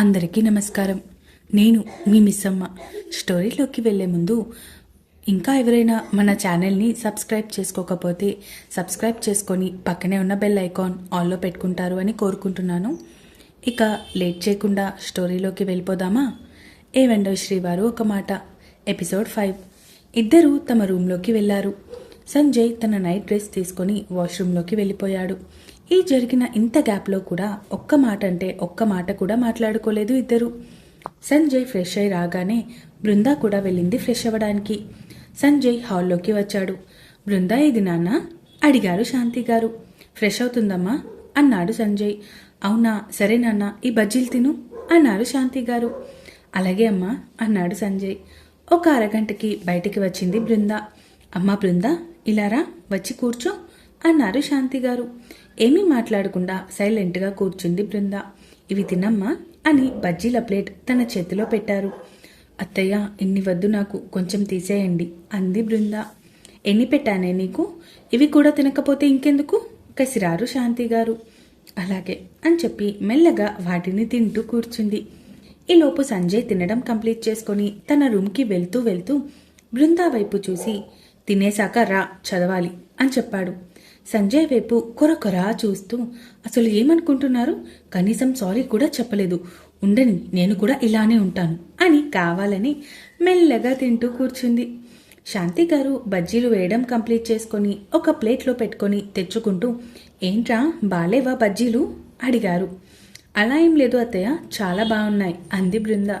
అందరికీ నమస్కారం. నేను మీ మిస్సమ్మ. స్టోరీలోకి వెళ్ళే ముందు ఇంకా ఎవరైనా మన ఛానల్ని సబ్స్క్రైబ్ చేసుకోకపోతే సబ్స్క్రైబ్ చేసుకొని పక్కనే ఉన్న బెల్ ఐకాన్ ఆల్లో పెట్టుకుంటారు అని కోరుకుంటున్నాను. ఇక లేట్ చేయకుండా స్టోరీలోకి వెళ్ళిపోదామా? ఏ వెండవ శ్రీవారు ఒక మాట. Episode five. ఇద్దరూ తమ రూమ్లోకి వెళ్ళారు సంజయ్ తన నైట్ డ్రెస్ తీసుకొని వాష్రూమ్లోకి వెళ్ళిపోయాడు. ఈ జరిగిన ఇంత గ్యాప్లో కూడా ఒక్క మాట అంటే ఒక్క మాట కూడా మాట్లాడుకోలేదు ఇద్దరు. సంజయ్ ఫ్రెష్ అయి రాగానే బృందా కూడా వెళ్ళింది ఫ్రెష్ అవ్వడానికి. సంజయ్ హాల్లోకి వచ్చాడు. బృందా ఇది నాన్న? అడిగారు శాంతి గారు. ఫ్రెష్ అవుతుందమ్మా అన్నాడు సంజయ్. అవునా సరే నాన్న ఈ బజ్జీలు తిను అన్నారు శాంతి గారు. అలాగే అమ్మా అన్నాడు సంజయ్. ఒక అరగంటకి బయటికి వచ్చింది బృంద. అమ్మా బృంద ఇలారా వచ్చి కూర్చో అన్నారు శాంతి గారు. ఏమీ మాట్లాడకుండా సైలెంట్గా కూర్చుంది బృంద. ఇవి తినమ్మా అని బజ్జీల ప్లేట్ తన చేతిలో పెట్టారు. అత్తయ్య ఇన్ని వద్దు నాకు కొంచెం తీసేయండి అంది బృంద. ఎన్ని పెట్టానే నీకు? ఇవి కూడా తినకపోతే ఇంకెందుకు? కసిరారు శాంతి గారు. అలాగే అని చెప్పి మెల్లగా వాటిని తింటూ కూర్చుంది. ఈలోపు సంజయ్ తినడం కంప్లీట్ చేసుకొని తన రూమ్కి వెళ్తూ వెళ్తూ బృందా వైపు చూసి తినేశాక రా చదవాలి అని చెప్పాడు. సంజయ్ వైపు కొరకొరా చూస్తూ అసలు ఏమనుకుంటున్నారు? కనీసం సారీ కూడా చెప్పలేదు. ఉండని నేను కూడా ఇలానే ఉంటాను అని కావాలని మెల్లగా తింటూ కూర్చుంది. శాంతి గారు బజ్జీలు వేయడం కంప్లీట్ చేసుకొని ఒక ప్లేట్లో పెట్టుకొని తెచ్చుకుంటూ ఏంట్రా బాలేవా బజ్జీలు? అడిగారు. అలా ఏం లేదు అత్తయ్య చాలా బాగున్నాయి అంది బృంద.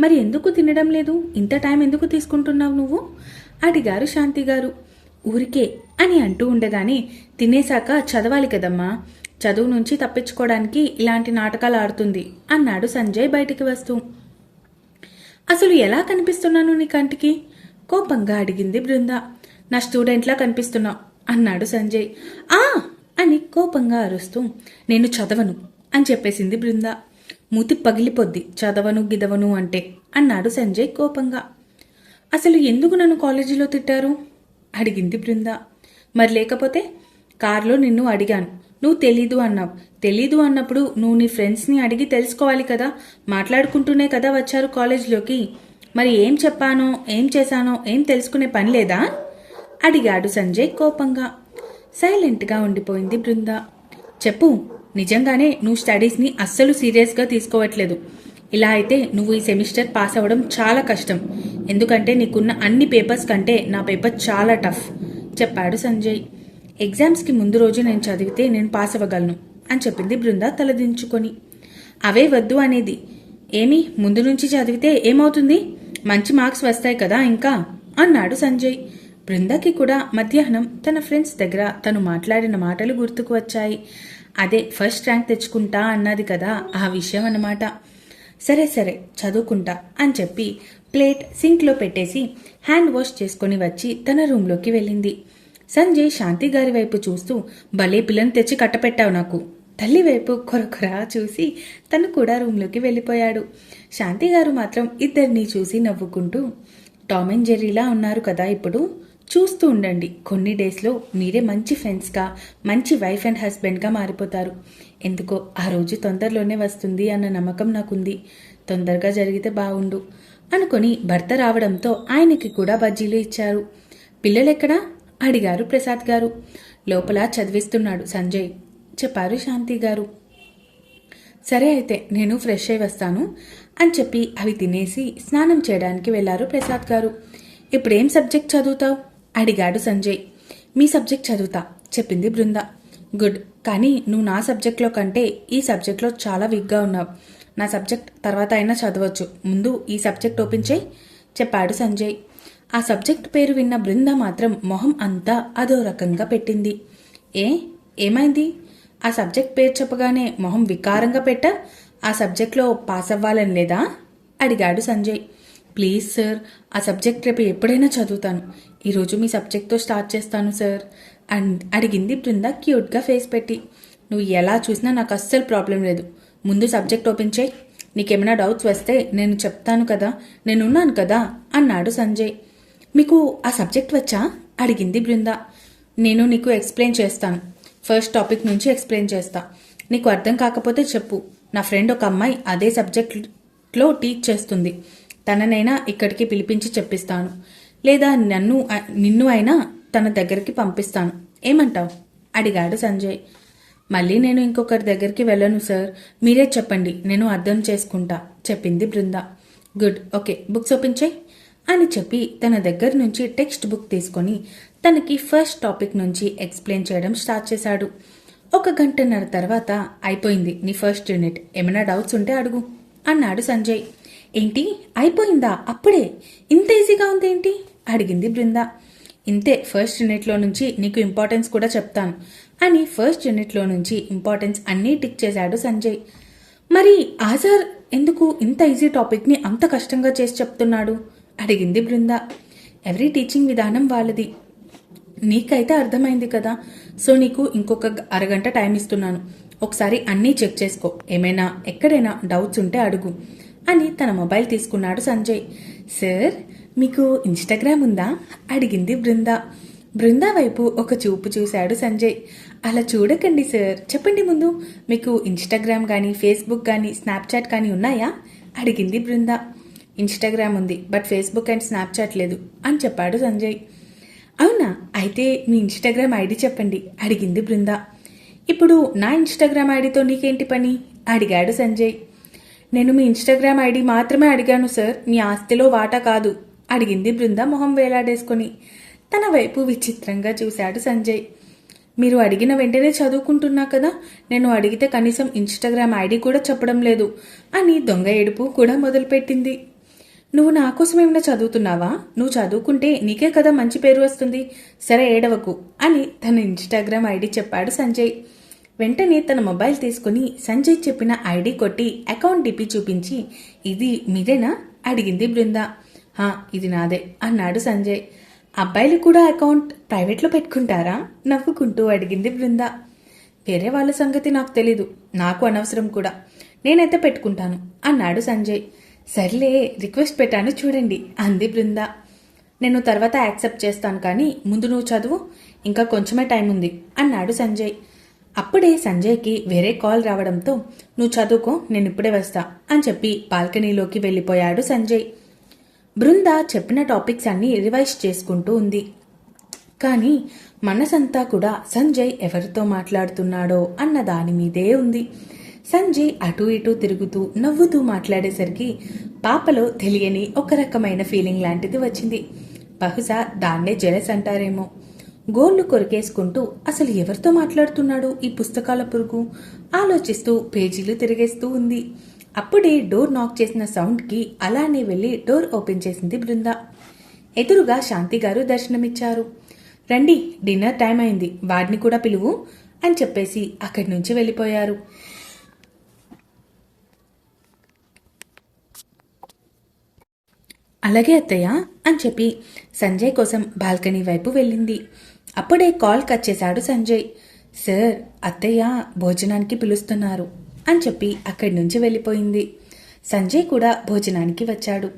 మరి ఎందుకు తినడం లేదు? ఇంత టైం ఎందుకు తీసుకుంటున్నావు నువ్వు? అడిగారు శాంతి గారు. ఊరికే అని అంటూ ఉండగానే తినేశాక చదవాలి కదమ్మా చదువు నుంచి తప్పించుకోవడానికి ఇలాంటి నాటకాలు ఆడుతుంది అన్నాడు సంజయ్ బయటికి వస్తూ. అసలు ఎలా కనిపిస్తున్నాను నీ కంటికి? కోపంగా అడిగింది బృంద. నా స్టూడెంట్లా కనిపిస్తున్నావు అన్నాడు సంజయ్. ఆ! అని కోపంగా అరుస్తూ. నేను చదవను అని చెప్పేసింది బృంద. మూతి పగిలిపోద్ది చదవను గిదవను అంటే అన్నాడు సంజయ్ కోపంగా. అసలు ఎందుకు నన్ను కాలేజీలో తిట్టారు? అడిగింది బృంద. మరి లేకపోతే కారులో నిన్ను అడిగాను. నువ్వు తెలీదు అన్నావు. తెలీదు అన్నప్పుడు నువ్వు నీ ఫ్రెండ్స్ని అడిగి తెలుసుకోవాలి కదా. మాట్లాడుకుంటూనే కదా వచ్చారు కాలేజ్లోకి. మరి ఏం చెప్పానో ఏం చేశానో ఏం తెలుసుకునే పని లేదా? అడిగాడు సంజయ్ కోపంగా. సైలెంట్గా ఉండిపోయింది బృంద. చెప్పు నిజంగానే నువ్వు స్టడీస్ని అస్సలు సీరియస్గా తీసుకోవట్లేదు. ఇలా అయితే నువ్వు ఈ సెమిస్టర్ పాస్ అవ్వడం చాలా కష్టం. ఎందుకంటే నీకున్న అన్ని పేపర్స్ కంటే నా పేపర్ చాలా టఫ్. చెప్పాడు సంజయ్. ఎగ్జామ్స్కి ముందు రోజు నేను చదివితే నేను పాస్ అవ్వగలను అని చెప్పింది బృంద తలదించుకొని. అవే వద్దు అనేది. ఏమి? ముందు నుంచి చదివితే ఏమవుతుంది? మంచి మార్క్స్ వస్తాయి కదా ఇంకా? అన్నాడు సంజయ్. బృందకి కూడా మధ్యాహ్నం తన ఫ్రెండ్స్ దగ్గర తను మాట్లాడిన మాటలు గుర్తుకు వచ్చాయి. అదే ఫస్ట్ ర్యాంక్ తెచ్చుకుంటా అన్నది కదా ఆ విషయం అన్నమాట. సరే సరే చదువుకుంటా అని చెప్పి ప్లేట్ సింక్లో పెట్టేసి హ్యాండ్ వాష్ చేసుకొని వచ్చి తన రూమ్లోకి వెళ్ళింది. సంజయ్ శాంతి గారి వైపు చూస్తూ భలే పిల్లని తెచ్చి కట్టపెట్టావు నాకు. తల్లి వైపు కొరకొరా చూసి తను కూడా రూమ్లోకి వెళ్ళిపోయాడు. శాంతి గారు మాత్రం ఇద్దరిని చూసి నవ్వుకుంటూ టామ్ అండ్ జెర్రీలా ఉన్నారు కదా ఇప్పుడు? చూస్తూ ఉండండి. కొన్ని డేస్లో మీరే మంచి ఫ్రెండ్స్గా మంచి వైఫ్ అండ్ హస్బెండ్గా మారిపోతారు. ఎందుకో ఆ రోజు తొందరలోనే వస్తుంది అన్న నమ్మకం నాకుంది. తొందరగా జరిగితే బాగుండు అనుకొని భర్త రావడంతో ఆయనకి కూడా బజ్జీలు ఇచ్చారు. పిల్లలెక్కడా? అడిగారు ప్రసాద్ గారు. లోపల చదివిస్తున్నాడు సంజయ్. చెప్పారు శాంతి గారు. సరే అయితే నేను ఫ్రెష్ అయి వస్తాను అని చెప్పి అవి తినేసి స్నానం చేయడానికి వెళ్ళారు ప్రసాద్ గారు. ఇప్పుడేం సబ్జెక్ట్ చదువుతావు? అడిగాడు సంజయ్. మీ సబ్జెక్ట్ చదువుతా చెప్పింది బృంద. గుడ్ కానీ నువ్వు నా సబ్జెక్ట్లో కంటే ఈ సబ్జెక్ట్లో చాలా వీక్గా ఉన్నావు. నా సబ్జెక్ట్ తర్వాత అయినా చదవచ్చు. ముందు ఈ సబ్జెక్ట్ ఓపెన్ చేయి చెప్పాడు సంజయ్. ఆ సబ్జెక్ట్ పేరు విన్న బృంద మాత్రం మొహం అంతా అదో రకంగా పెట్టింది. ఏ? ఏమైంది? ఆ సబ్జెక్ట్ పేరు చెప్పగానే మొహం వికారంగా పెట్ట? ఆ సబ్జెక్ట్లో పాస్ అవ్వాలని లేదా? అడిగాడు సంజయ్. ప్లీజ్ సార్ ఆ సబ్జెక్ట్ రేపు ఎప్పుడైనా చదువుతాను. ఈరోజు మీ సబ్జెక్ట్తో స్టార్ట్ చేస్తాను సార్ అండ్ అడిగింది బృంద క్యూట్గా ఫేస్ పెట్టి. నువ్వు ఎలా చూసినా నాకు అస్సలు ప్రాబ్లం లేదు. ముందు సబ్జెక్ట్ ఓపెన్ చేయి. నీకేమైనా డౌట్స్ వస్తే నేను చెప్తాను కదా నేనున్నాను కదా అన్నాడు సంజయ్. మీకు ఆ సబ్జెక్ట్ వచ్చా? అడిగింది బృంద. నేను నీకు ఎక్స్ప్లెయిన్ చేస్తాను. ఫస్ట్ టాపిక్ నుంచి ఎక్స్ప్లెయిన్ చేస్తా. నీకు అర్థం కాకపోతే చెప్పు. నా ఫ్రెండ్ ఒక అమ్మాయి అదే సబ్జెక్ట్లో టీచ్ చేస్తుంది. తననైనా ఇక్కడికి పిలిపించి చెప్పిస్తాను. లేదా నన్ను నిన్ను అయినా తన దగ్గరికి పంపిస్తాను. ఏమంటావు? అడిగాడు సంజయ్. మళ్ళీ నేను ఇంకొకరి దగ్గరికి వెళ్ళను సార్. మీరే చెప్పండి నేను అర్థం చేసుకుంటా చెప్పింది Brinda. Good okay books open అని చెప్పి తన దగ్గర నుంచి టెక్స్ట్ బుక్ తీసుకొని తనకి ఫస్ట్ టాపిక్ నుంచి ఎక్స్ప్లెయిన్ చేయడం స్టార్ట్ చేశాడు. ఒక గంటన్నర తర్వాత అయిపోయింది నీ ఫస్ట్ యూనిట్. ఏమైనా డౌట్స్ ఉంటే అడుగు అన్నాడు సంజయ్. ఏంటి? అయిపోయిందా? అప్పుడే? ఇంత ఈజీగా ఉందేంటి? అడిగింది బృంద. ఇంతే ఫస్ట్ యూనిట్లో నుంచి నీకు ఇంపార్టెన్స్ కూడా చెప్తాను. అని ఫస్ట్ యూనిట్లో నుంచి ఇంపార్టెన్స్ అన్నీ టిక్ చేశాడు సంజయ్. మరి ఆజార్ ఎందుకు ఇంత ఈజీ టాపిక్ని అంత కష్టంగా చేసి చెప్తున్నాడు? అడిగింది బృంద. ఎవరీ టీచింగ్ విధానం వాళ్ళది. నీకైతే అర్థమైంది కదా. సో నీకు ఇంకొక అరగంట టైం ఇస్తున్నాను. ఒకసారి అన్నీ చెక్ చేసుకో. ఏమైనా ఎక్కడైనా డౌట్స్ ఉంటే అడుగు. అని తన మొబైల్ తీసుకున్నాడు సంజయ్. సార్ మీకు ఇన్స్టాగ్రామ్ ఉందా? అడిగింది బృంద. బృంద వైపు ఒక చూపు చూశాడు సంజయ్. అలా చూడకండి సార్. చెప్పండి ముందు మీకు ఇన్స్టాగ్రామ్ కానీ ఫేస్బుక్ కానీ స్నాప్చాట్ కానీ ఉన్నాయా? అడిగింది బృంద. ఇన్స్టాగ్రామ్ ఉంది బట్ ఫేస్బుక్ అండ్ స్నాప్చాట్ లేదు అని చెప్పాడు సంజయ్. అవునా? అయితే మీ ఇన్స్టాగ్రామ్ ఐడి చెప్పండి అడిగింది బృంద. ఇప్పుడు నా ఇన్స్టాగ్రామ్ ఐడితో నీకేంటి పని? అడిగాడు సంజయ్. నేను మీ ఇన్స్టాగ్రామ్ ఐడి మాత్రమే అడిగాను సార్. మీ ఆస్తిలో వాటా కాదు. అడిగింది బృంద మొహం వేలాడేసుకొని. తన వైపు విచిత్రంగా చూశాడు సంజయ్. మీరు అడిగిన వెంటనే చదువుకుంటున్నా కదా? నేను అడిగితే కనీసం ఇన్స్టాగ్రామ్ ఐడి కూడా చెప్పడం లేదు అని దొంగ ఏడుపు కూడా మొదలుపెట్టింది. నువ్వు నా కోసం ఏమైనా చదువుతున్నావా? నువ్వు చదువుకుంటే నీకే కదా మంచి పేరు వస్తుంది. సరే ఏడవకు అని తన ఇన్స్టాగ్రామ్ ఐడి చెప్పాడు సంజయ్. వెంటనే తన మొబైల్ తీసుకుని సంజయ్ చెప్పిన ఐడి కొట్టి అకౌంట్ డిపి చూపించి ఇది మీదేనా అడిగింది బృంద. హా ఇది నాదే అన్నాడు సంజయ్. అబ్బాయిలు కూడా అకౌంట్ ప్రైవేట్లో పెట్టుకుంటారా? నవ్వుకుంటూ అడిగింది బృంద. వేరే వాళ్ళ సంగతి నాకు తెలీదు నాకు అనవసరం కూడా. నేనైతే పెట్టుకుంటాను అన్నాడు సంజయ్. సర్లే రిక్వెస్ట్ పెట్టాను చూడండి అంది బృంద. నేను తర్వాత యాక్సెప్ట్ చేస్తాను కానీ ముందు నువ్వు చదువు ఇంకా కొంచెమే టైం ఉంది అన్నాడు సంజయ్. అప్పుడే సంజయ్కి వేరే కాల్ రావడంతో నువ్వు చదువుకో నేను ఇప్పుడే వస్తా అని చెప్పి బాల్కనీలోకి వెళ్ళిపోయాడు సంజయ్. బృంద చెప్పిన టాపిక్స్ అన్నీ రివైజ్ చేసుకుంటూ ఉంది. కానీ మనసంతా కూడా సంజయ్ ఎవరితో మాట్లాడుతున్నాడో అన్న దాని మీదే ఉంది. సంజయ్ అటు ఇటు తిరుగుతూ నవ్వుతూ మాట్లాడేసరికి పాపలో తెలియని ఒక రకమైన ఫీలింగ్ లాంటిది వచ్చింది. బహుశా దాన్నే జెలస్ అంటారేమో. గోళ్ళు కొరికేసుకుంటూ అసలు ఎవరితో మాట్లాడుతున్నాడు ఈ పుస్తకాల పురుగు? ఆలోచిస్తూ పేజీలు తిరిగేస్తూ ఉంది. అప్పుడే డోర్ నాక్ చేసిన సౌండ్కి అలానే వెళ్ళి డోర్ ఓపెన్ చేసింది బృంద. ఎదురుగా శాంతి గారు దర్శనమిచ్చారు. రండి డిన్నర్ టైం అయింది. వాడిని కూడా పిలువు అని చెప్పేసి అక్కడి నుంచి వెళ్ళిపోయారు. అలాగే అత్తయ్య అని చెప్పి సంజయ్ కోసం బాల్కనీ వైపు వెళ్ళింది. అప్పుడే కాల్ కట్ చేశాడు సంజయ్. సార్ అత్తయ్య భోజనానికి పిలుస్తున్నారు అని చెప్పి అక్కడి నుంచి వెళ్ళిపోయింది. సంజయ్ కూడా భోజనానికి వచ్చాడు.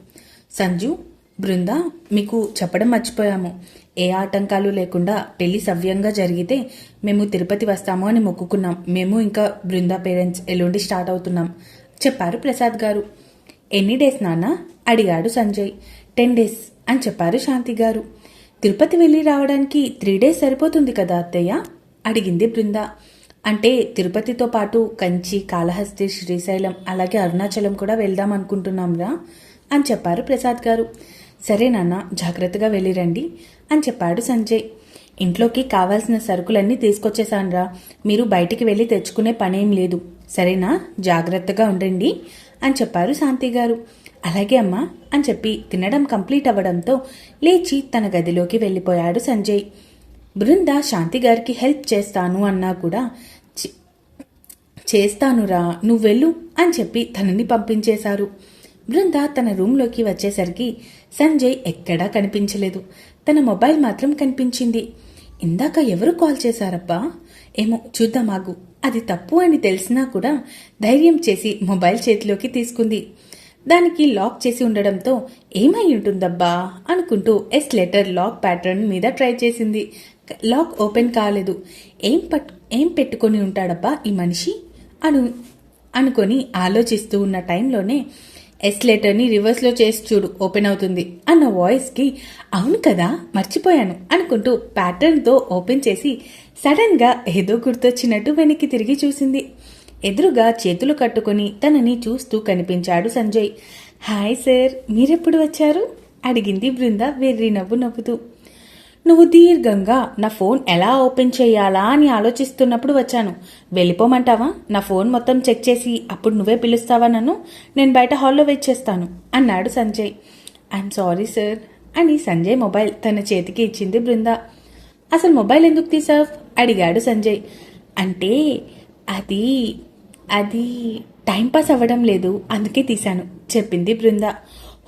సంజు బృంద మీకు చెప్పడం మర్చిపోయాము. ఏ ఆటంకాలు లేకుండా పెళ్ళి సవ్యంగా జరిగితే మేము తిరుపతి వస్తాము అని మొక్కుకున్నాం. మేము ఇంకా బృంద పేరెంట్స్ ఎల్లుండి స్టార్ట్ అవుతున్నాం చెప్పారు ప్రసాద్ గారు. ఎన్ని డేస్ నాన్న? అడిగాడు సంజయ్. టెన్ డేస్ అని చెప్పారు శాంతి గారు. తిరుపతి వెళ్ళి రావడానికి త్రీ డేస్ సరిపోతుంది కదా అత్తయ్య? అడిగింది బృంద. అంటే తిరుపతితో పాటు కంచి కాళహస్తి శ్రీశైలం అలాగే అరుణాచలం కూడా వెళ్దాం అనుకుంటున్నాంరా అని చెప్పారు ప్రసాద్ గారు. సరే నాన్న జాగ్రత్తగా వెళ్ళిరండి అని చెప్పాడు సంజయ్. ఇంట్లోకి కావాల్సిన సరుకులన్నీ తీసుకొచ్చేసానరా మీరు బయటికి వెళ్ళి తెచ్చుకునే పనేం లేదు. సరేనా? జాగ్రత్తగా ఉండండి అని చెప్పారు శాంతి గారు. అలాగే అమ్మా అని చెప్పి తినడం కంప్లీట్ అవ్వడంతో లేచి తన గదిలోకి వెళ్ళిపోయాడు సంజయ్. బృంద శాంతి గారికి హెల్ప్ చేస్తాను అన్నా కూడా చేస్తానురా నువ్వు వెళ్ళు అని చెప్పి తనని పంపించేశారు. బృంద తన రూంలోకి వచ్చేసరికి సంజయ్ ఎక్కడా కనిపించలేదు. తన మొబైల్ మాత్రం కనిపించింది. ఇందాక ఎవరు కాల్ చేశారబ్బా? ఏమో చూద్దామాగు అది తప్పు అని తెలిసినా కూడా ధైర్యం చేసి మొబైల్ చేతిలోకి తీసుకుంది. దానికి లాక్ చేసి ఉండడంతో ఏమై ఉంటుందబ్బా అనుకుంటూ ఎస్ లెటర్ లాక్ ప్యాటర్న్ మీద ట్రై చేసింది. లాక్ ఓపెన్ కాలేదు. ఏం పట్ ఏం పెట్టుకొని ఉంటాడబ్బా ఈ మనిషి? అను అనుకొని ఆలోచిస్తూ ఉన్న టైంలోనే ఎస్ లెటర్ని రివర్స్లో చేసి చూడు ఓపెన్ అవుతుంది అన్న వాయిస్కి అవును కదా మర్చిపోయాను అనుకుంటూ ప్యాటర్న్తో ఓపెన్ చేసి సడన్గా ఏదో గుర్తొచ్చినట్టు వెనక్కి తిరిగి చూసింది. ఎదురుగా చేతులు కట్టుకొని తనని చూస్తూ కనిపించాడు సంజయ్. హాయ్ సార్ మీరెప్పుడు వచ్చారు? అడిగింది బృంద వెర్రి నవ్వు నవ్వుతూ. నువ్వు దీర్ఘంగా నా ఫోన్ ఎలా ఓపెన్ చేయాలా అని ఆలోచిస్తున్నప్పుడు వచ్చాను. వెళ్ళిపోమంటావా? నా ఫోన్ మొత్తం చెక్ చేసి అప్పుడు నువ్వే పిలుస్తావా నన్ను? నేను బయట హాల్లో వెయిట్ చేస్తాను అన్నాడు సంజయ్. ఐఎమ్ సారీ సార్ అని సంజయ్ మొబైల్ తన చేతికి ఇచ్చింది బృంద. అసలు మొబైల్ ఎందుకు తీసావు? అడిగాడు సంజయ్. అంటే అది అది టైంపాస్ అవ్వడం లేదు అందుకే తీశాను చెప్పింది బృంద.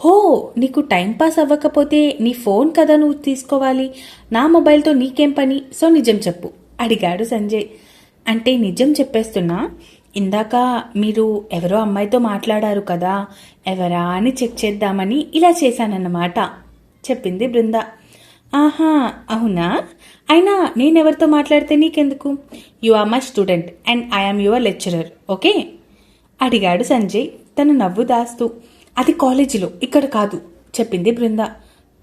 హో నీకు టైంపాస్ అవ్వకపోతే నీ ఫోన్ కదా నువ్వు తీసుకోవాలి? నా మొబైల్తో నీకేం పని? సో నిజం చెప్పు అడిగాడు సంజయ్. అంటే నిజం చెప్పేస్తున్నా? ఇందాక మీరు ఎవరో అమ్మాయితో మాట్లాడారు కదా ఎవరా అని చెక్ చేద్దామని ఇలా చేశానన్నమాట చెప్పింది బృంద. ఆహా అవునా? అయినా నేనెవరితో మాట్లాడితే నీకెందుకు? You are my student and I am your lecturer okay? అడిగాడు సంజయ్. తను నవ్వు దాస్తూ అది కాలేజీలో ఇక్కడ కాదు చెప్పింది బృంద.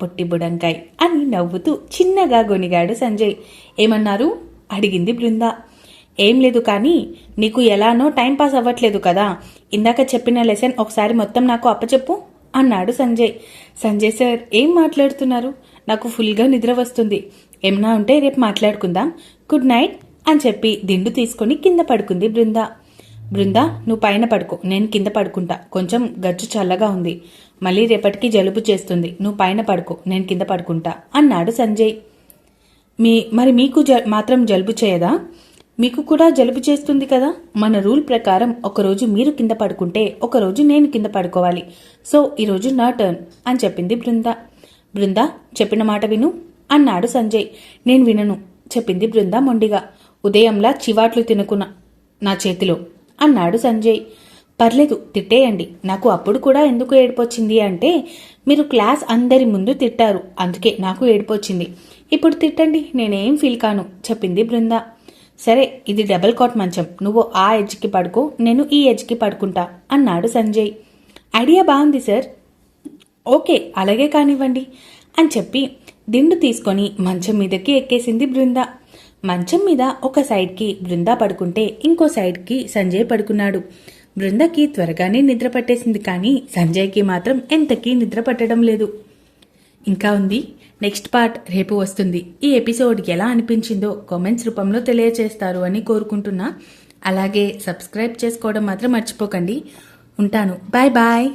పొట్టి బుడంకాయ్ అని నవ్వుతూ చిన్నగా గొనిగాడు సంజయ్. ఏమన్నారు? అడిగింది బృంద. ఏం లేదు కానీ నీకు ఎలానో టైం పాస్ అవ్వట్లేదు కదా. ఇందాక చెప్పిన లెసన్ ఒకసారి మొత్తం నాకు అప్పచెప్పు అన్నాడు సంజయ్. సంజయ్ సార్ ఏం మాట్లాడుతున్నారు? నాకు ఫుల్గా నిద్ర వస్తుంది. ఏమన్నా ఉంటే రేపు మాట్లాడుకుందాం. గుడ్ నైట్ అని చెప్పి దిండు తీసుకొని కింద పడుకుంది బృంద. బృంద నువ్వు పైన పడుకో. నేను కింద పడుకుంటా. కొంచెం గచ్చు చల్లగా ఉంది. మళ్ళీ రేపటికి జలుబు చేస్తుంది. నువ్వు పైన పడుకో. నేను కింద పడుకుంటా అన్నాడు సంజయ్. మీ మరి మీకు జ మాత్రం జలుబు చేయదా? మీకు కూడా జలుబు చేస్తుంది కదా? మన రూల్ ప్రకారం ఒకరోజు మీరు కింద పడుకుంటే ఒకరోజు నేను కింద పడుకోవాలి. సో ఈరోజు నా టర్న్ అని చెప్పింది బృంద. బృందా చెప్పిన మాట విను. అన్నాడు సంజయ్. నేను వినను చెప్పింది బృంద మొండిగా. ఉదయంలా చివాట్లు తినుకున్న నా చేతిలో అన్నాడు సంజయ్. పర్లేదు తిట్టేయండి. నాకు అప్పుడు కూడా ఎందుకు ఏడిపోచ్చింది అంటే మీరు క్లాస్ అందరి ముందు తిట్టారు. అందుకే నాకు ఏడిపోచ్చింది. ఇప్పుడు తిట్టండి నేనేం ఫీల్ కాను చెప్పింది బృంద. సరే ఇది డబల్ కాట్ మంచం. నువ్వు ఆ ఎడ్జ్కి పడుకో నేను ఈ ఎడ్జ్కి పడుకుంటా అన్నాడు సంజయ్. ఐడియా బాగుంది సార్. ఓకే అలాగే కానివ్వండి అని చెప్పి దిండు తీసుకొని మంచం మీదకి ఎక్కేసింది బృంద. మంచం మీద ఒక సైడ్కి బృంద పడుకుంటే ఇంకో సైడ్కి సంజయ్ పడుకున్నాడు. బృందకి త్వరగానే నిద్ర పట్టేసింది కానీ సంజయ్కి మాత్రం ఎంతకీ నిద్ర పట్టడం లేదు. ఇంకా ఉంది. నెక్స్ట్ పార్ట్ రేపు వస్తుంది. ఈ ఎపిసోడ్ ఎలా అనిపించిందో కామెంట్స్ రూపంలో తెలియజేస్తారు అని కోరుకుంటున్నా. అలాగే సబ్స్క్రైబ్ చేసుకోవడం మాత్రం మర్చిపోకండి. ఉంటాను. Bye bye.